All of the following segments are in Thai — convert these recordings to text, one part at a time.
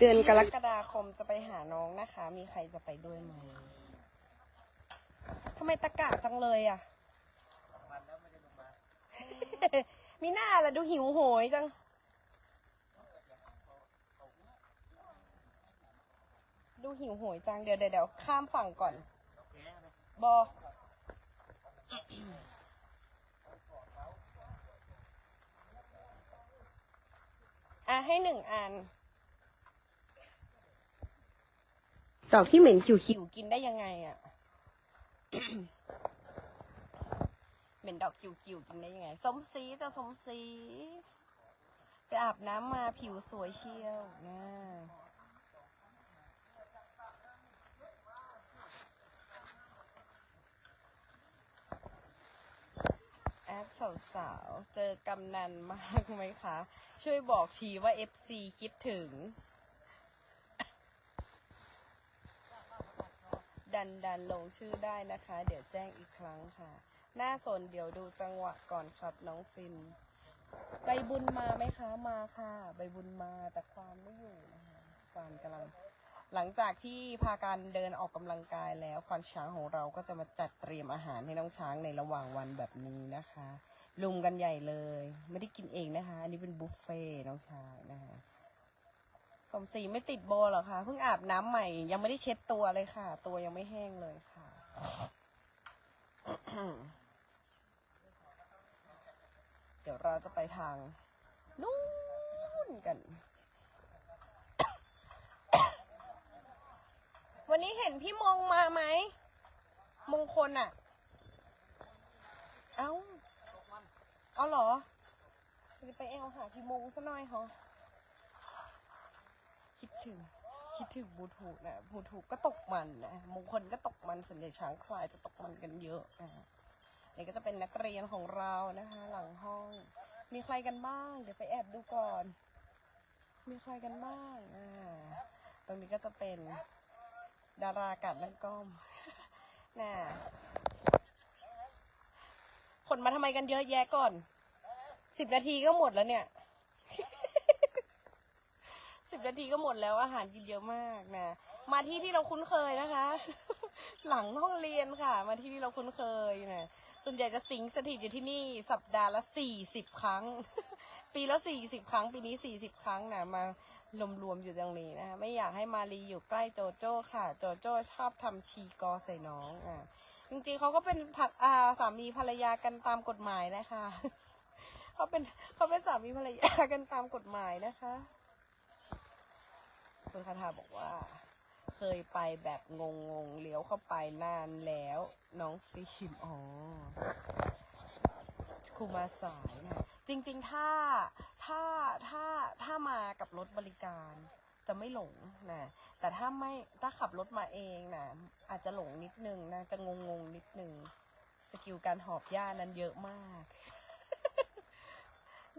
เดือนกรกฎาคมจะไปหาน้องนะคะ มีใครจะไปด้วยไหมทำไมตะกะจังเลยอะ มีหน้าละดูหิวโหยจัง ดูหิวโหยจัง เดี๋ยวเดี๋ยวเดี๋ยวข้ามฝั่งก่อน บออะให้หนึ่งอัน ดอกที่เหม็นขิวๆกินได้ยังไงอะ เหม็นดอกขิวๆกินได้ยังไง สมซีจะสมซีไปอาบน้ำมาผิวสวยเชียวนะแอปสาวๆ เจอกำนันมากไหมคะ ช่วยบอกชีว่า FC คิดถึง ดันดันลงชื่อได้นะคะ เดี๋ยวแจ้งอีกครั้งค่ะ หน้าสนเดี๋ยวดูจังหวะก่อนครับน้องฟิน ใบบุญมาไหมคะมาค่ะ ใบบุญมาแต่ความไม่อยู่นะคะความกำลัง หลังจากที่พาการเดินออกกำลังกายแล้วควานช้างของเราก็จะมาจัดเตรียมอาหารให้น้องช้างในระหว่างวันแบบนี้นะคะลุมกันใหญ่เลย ไม่ได้กินเองนะคะ อันนี้เป็นบุฟเฟ่ต์น้องช้างนะคะ มศรีไม่ติดโบหรอคะเพิ่งอาบน้ำใหม่ ยังไม่ได้เช็ดตัวเลยค่ะ ตัวยังไม่แห้งเลยค่ะ เดี๋ยวเราจะไปทาง นู่นกัน วันนี้เห็นพี่มงมาไหม มงคลอะเอ้า เอาเหรอ ไปแอลหาพี่มงซะหน่อยเหรอ ถึง คิดถึงบูทูนะบูทูก็ตกมันนะมงคลก็ตกมันส่วนใหญ่ช้างควายจะตกมันกันเยอะนะนี่ก็จะเป็นนักเรียนของเรานะคะ หลังห้อง มีใครกันบ้าง เดี๋ยวไปแอบดูก่อน มีใครกันบ้างอ่าตรงนี้ก็จะเป็นดารากัดลังก้อมน่ะขนมาทำไมกันเยอะแยะก่อนสิบนาทีก็หมดแล้วเนี่ย สิบนาทีก็หมดแล้วอาหารกินเยอะมากนะ มาที่ที่เราคุ้นเคยนะคะ หลังห้องเรียนค่ะ มาที่ที่เราคุ้นเคยนะส่วนใหญ่จะสิงสถิตอยู่ที่นี่สัปดาห์ละสี่สิบครั้ง ปีละสี่สิบครั้ง ปีนี้สี่สิบครั้งนะมารวมๆอยู่ตรงนี้นะคะไม่อยากให้มารีอยู่ใกล้โจโจ้ค่ะ โจโจ้ชอบทำชีกอใส่น้องอะจริงๆเขาก็เป็นผัดอาสามีภรรยากันตามกฎหมายนะคะเขาเป็นเขาเป็นสามีภรรยากันตามกฎหมายนะคะ คุณคาถาบอกว่า เคยไปแบบงงๆเลี้ยวเข้าไปนานแล้ว น้องฟิล์มอ๋อครูมาสายนะจริง ๆ ถ้าถ้าถ้าถ้ามากับรถบริการจะไม่หลงนะแต่ถ้าไม่ถ้าขับรถมาเองนะอาจจะหลงนิดนึงนะจะงงๆนิดนึงสกิลการหอบหญ้านั้นเยอะมาก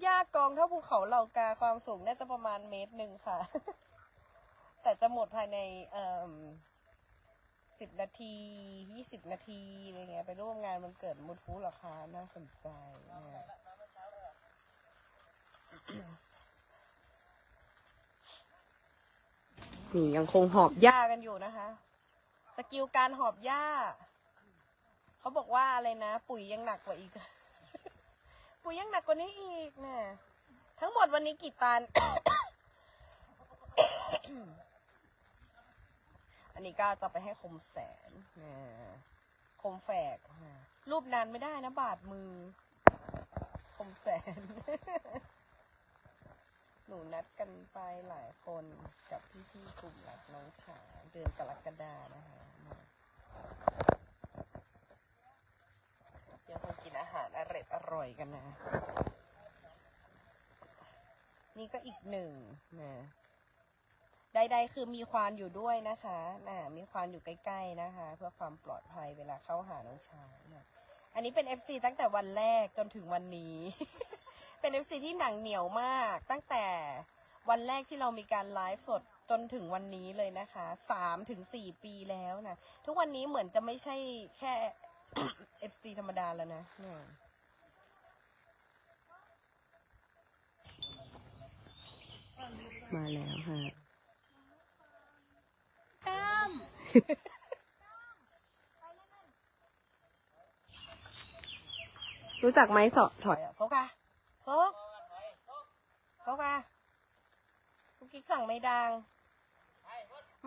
หญ้ากองเท่าภูเขาเหล่ากาความสูงน่าจะประมาณเมตรหนึ่งค่ะ แต่จะหมดภายในเอ่อสิบนาทียี่สิบนาทีอะไรเงี้ยไปร่วมงานมันเกิดมุดฟูเหรอคะน่าสนใจเนี่ยนี่ยังคงหอบหญ้ากันอยู่นะคะ สกิลการหอบหญ้า เขาบอกว่าอะไรนะ ปุ๋ยยังหนักกว่าอีก ปุ๋ยยังหนักกว่านี้อีกนะทั้งหมดวันนี้กี่ตัน อันนี้ก็จะไปให้คมแสนคมแฝก รูปนานไม่ได้นะบาดมือ คมแสน หนูนัดกันไปหลายคนกับพี่ๆกลุ่มรักน้องฉาเดือนกรกฎานะคะนะเดี๋ยวคงกินอาหารอร่อยอร่อยกันนะ นี่ก็อีกหนึ่งนะ ใดๆ คือมีควานอยู่ด้วยนะคะน่ะมีควานอยู่ใกล้ๆนะคะ เพื่อความปลอดภัยเวลาเข้าหาน้องช้างนะอันนี้เป็น FC ตั้งแต่วันแรกจนถึงวันนี้ เป็น FC ที่หนังเหนียวมาก ตั้งแต่วันแรกที่เรามีการไลฟ์สดจนถึงวันนี้เลยนะคะสามถึงสี่ปีแล้วนะ ทุกวันนี้เหมือนจะไม่ใช่แค่ FC ธรรมดาแล้วนะเนี่ยมาแล้วค่ะ รู้จักไหมสอถอยอะโซกาโซกโซกากุ๊กกิ๊กสั่งไม่ดัง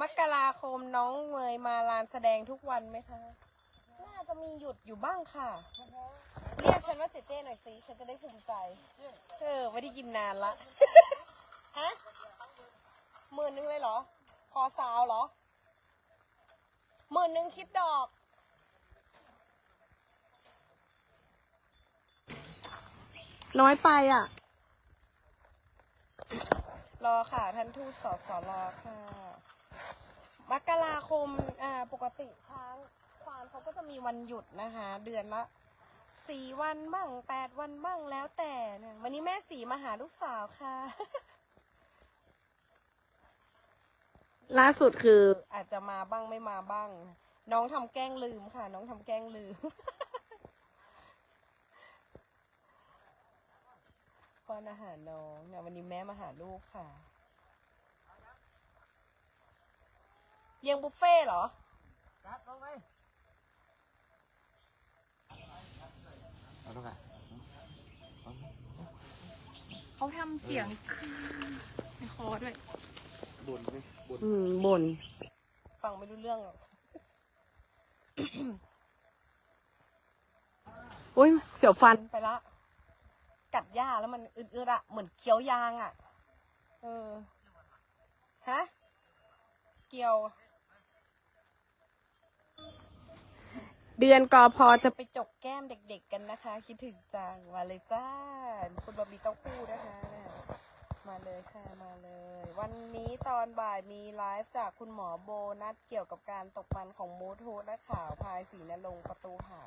มกราคมน้องเมยมาลานแสดงทุกวันไหมคะ น่าจะมีหยุดอยู่บ้างค่ะ เรียกฉันว่าเจเจ้หน่อยสิฉันจะได้ภูมิใจ เออไม่ได้กินนานละ ฮะหมื่นนึงเลยเหรอพอสาวเหรอ หมื่นนึงคิดดอกน้อยไปอะ รอค่ะ ท่านทูตสอสอรอค่ะ มกราคม อ่า ปกติช้างควานเขาก็จะมีวันหยุดนะคะ เดือนละสี่วันบ้างแปดวันบ้างแล้วแต่นะวันนี้แม่สีมาหาลูกสาวค่ะ ล่าสุดคือ อาจจะมาบ้างไม่มาบ้าง น้องทำแกล้งลืมค่ะ น้องทำแกล้งลืม ป้อนอาหารน้องเนี่ยวันนี้แม่มาหาลูกค่ะเลี้ยงบุฟเฟ่ต์เหรอเอาลูกอะเขาทำเสียงในคอด้วย บ่นไหมบ่นอืมบ่นฟังไม่รู้เรื่องหรอกอุ้ยเสียวฟันไปละกัดหญ้าแล้วมันอึดๆอะเหมือนเคี้ยวยางอะเออฮะเกี่ยว เดือนกอพอจะไปจกแก้มเด็กๆกันนะคะ คิดถึงจังมาเลยจ้า คุณบะหมี่เต้าหู้นะคะเนี่ย มาเลยค่ะมาเลย วันนี้ตอนบ่ายมีไลฟ์จากคุณหมอโบนัดเกี่ยวกับการตกมันของมูทูและข่าวพายสีนรงประตูหา